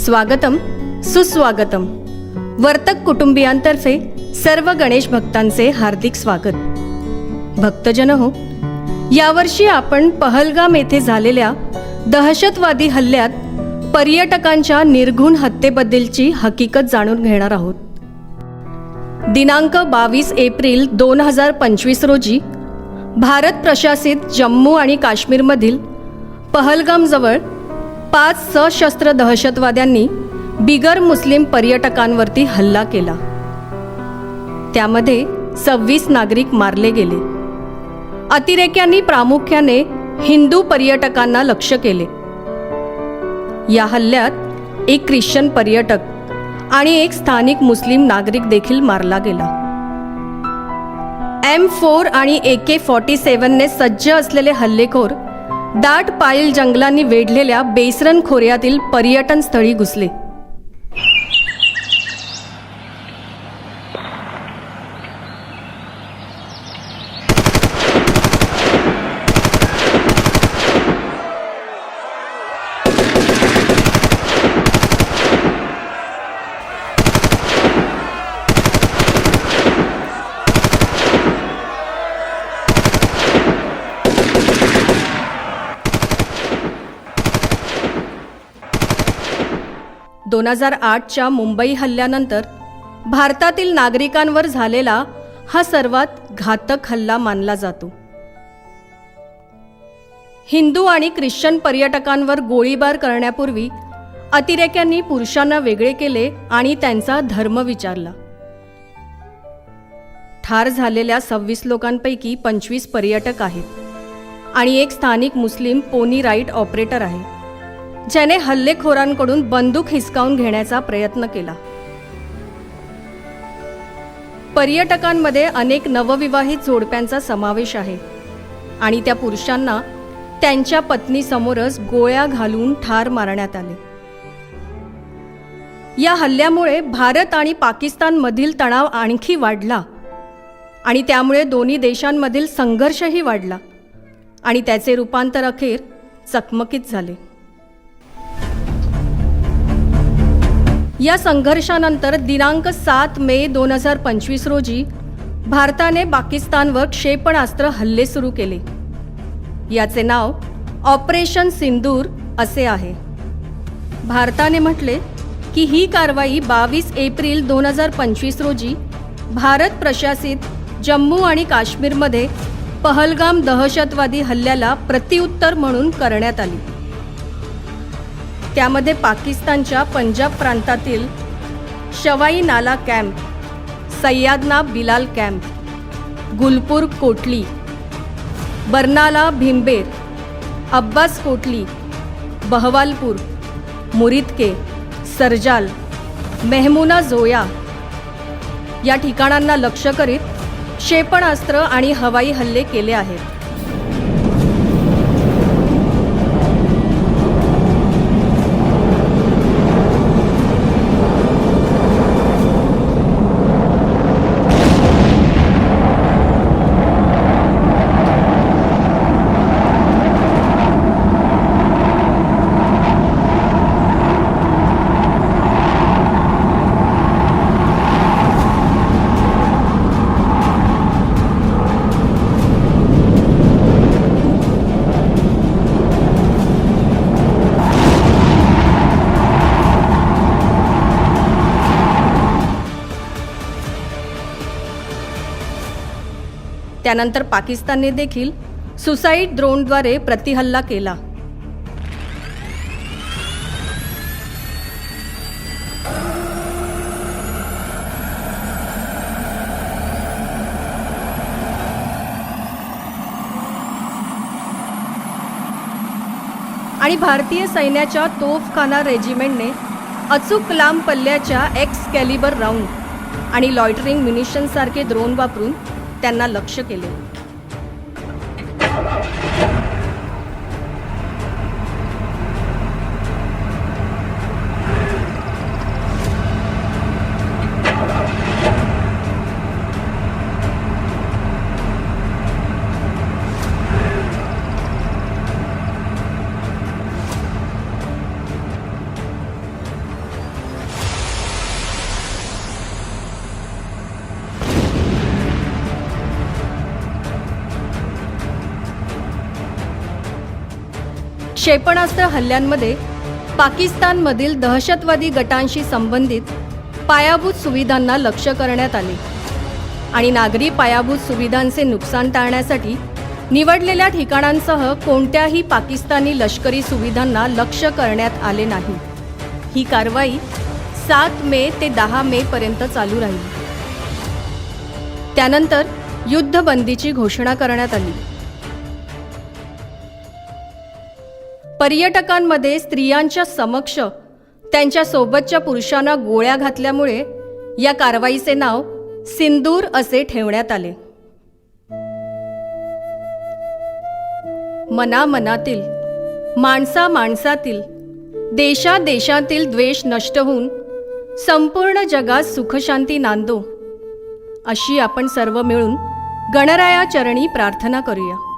स्वागतम सुस्वागतम. वर्तक कुटुंबियांतर्फे सर्व गणेश भक्तांचे हार्दिक स्वागत. भक्तजन हो यावर्षी आपण पहलगाम येथे झालेल्या दहशतवादी हल्ल्यात पर्यटकांच्या निर्घुण हत्येबद्दलची हकीकत जाणून घेणार आहोत. दिनांक बावीस एप्रिल दोन हजार पंचवीस रोजी भारत प्रशासित जम्मू आणि काश्मीरमधील पहलगामजवळ पाच सशस्त्र दहशतवाद्यांनी बिगर मुस्लिम पर्यटकांवरती हल्ला केला. त्यामध्ये सव्वीस नागरिक मारले गेले. अतिरेक्यांनी प्रामुख्याने हिंदू पर्यटकांना लक्ष केले. या हल्ल्यात एक ख्रिश्चन पर्यटक आणि एक स्थानिक मुस्लिम नागरिक देखील मारला गेला. एम फोर आणि ए के फॉर्टी सेवनने सज्ज असलेले हल्लेखोर दाट पायल जंगलांनी वेढलेल्या बेसरन खोऱ्यातील पर्यटन स्थळी घुसले. दोन हजार आठच्या मुंबई हल्ल्यानंतर भारतातील नागरिकांवर झालेला हा सर्वात घातक हल्ला मानला जातो. हिंदू आणि ख्रिश्चन पर्यटकांवर गोळीबार करण्यापूर्वी अतिरेक्यांनी पुरुषांना वेगळे केले आणि त्यांचा धर्म विचारला. ठार झालेल्या सव्वीस लोकांपैकी पंचवीस पर्यटक आहेत आणि एक स्थानिक मुस्लिम पोनी राईट ऑपरेटर आहे. ज्याने हल्लेखोरांकडून बंदूक हिसकावून घेण्याचा प्रयत्न केला. पर्यटकांमध्ये अनेक नवविवाहित जोडप्यांचा समावेश आहे आणि त्या पुरुषांना त्यांच्या पत्नीसमोरच गोळ्या घालून ठार मारण्यात आले. या हल्ल्यामुळे भारत आणि पाकिस्तानमधील तणाव आणखी वाढला आणि त्यामुळे दोन्ही देशांमधील संघर्षही वाढला आणि त्याचे रूपांतर अखेर चकमकीत झाले. या संघर्षानंतर दिनांक सात मे दोन हजार पंचवीस रोजी भारताने पाकिस्तानवर क्षेपणास्त्र हल्ले सुरू केले. याचे नाव ऑपरेशन सिंदूर असे आहे. भारताने म्हटले की ही कारवाई बावीस एप्रिल दोन हजार पंचवीस रोजी भारत प्रशासित जम्मू आणि काश्मीरमध्ये पहलगाम दहशतवादी हल्ल्याला प्रत्युत्तर म्हणून करण्यात आली. त्यामध्ये पाकिस्तानच्या पंजाब प्रांतातील शवाई नाला कॅम्प सय्यादना बिलाल कॅम्प गुलपूर कोटली बर्नाला भिंबेर अब्बास कोटली बहवालपूर मुरिदके सरजाल मेहमुना जोया या ठिकाणांना लक्ष करीत क्षेपणास्त्र आणि हवाई हल्ले केले आहेत. त्यानंतर पाकिस्तानने देखील सुसाईड ड्रोनद्वारे प्रतिहल्ला केला. आणि भारतीय सैन्याच्या तोफखाना रेजिमेंटने अचूक लांब पल्ल्याच्या एक्स कॅलिबर राऊंड आणि लॉयटरिंग म्युनिशनसारखे ड्रोन वापरून त्यांना लक्ष केले. क्षेपणास्त्र हल्ल्यांमध्ये पाकिस्तानमधील दहशतवादी गटांशी संबंधित पायाभूत सुविधांना लक्ष्य करण्यात आले. आणि नागरी पायाभूत सुविधांचे नुकसान टाळण्यासाठी निवडलेल्या ठिकाणांसह कोणत्याही पाकिस्तानी लष्करी सुविधांना लक्ष्य करण्यात आले नाही. ही कारवाई सात मे ते दहा मे पर्यंत चालू राहील. त्यानंतर युद्धबंदीची घोषणा करण्यात आली. पर्यटकांमध्ये स्त्रियांच्या समक्ष त्यांच्या सोबतच्या पुरुषांना गोळ्या घातल्यामुळे या कारवाईचे नाव सिंदूर असे ठेवण्यात आले. मनामनातील माणसा माणसातील देशा देशातील द्वेष नष्ट होऊन संपूर्ण जगात सुखशांती नांदो अशी आपण सर्व मिळून गणराया चरणी प्रार्थना करूया.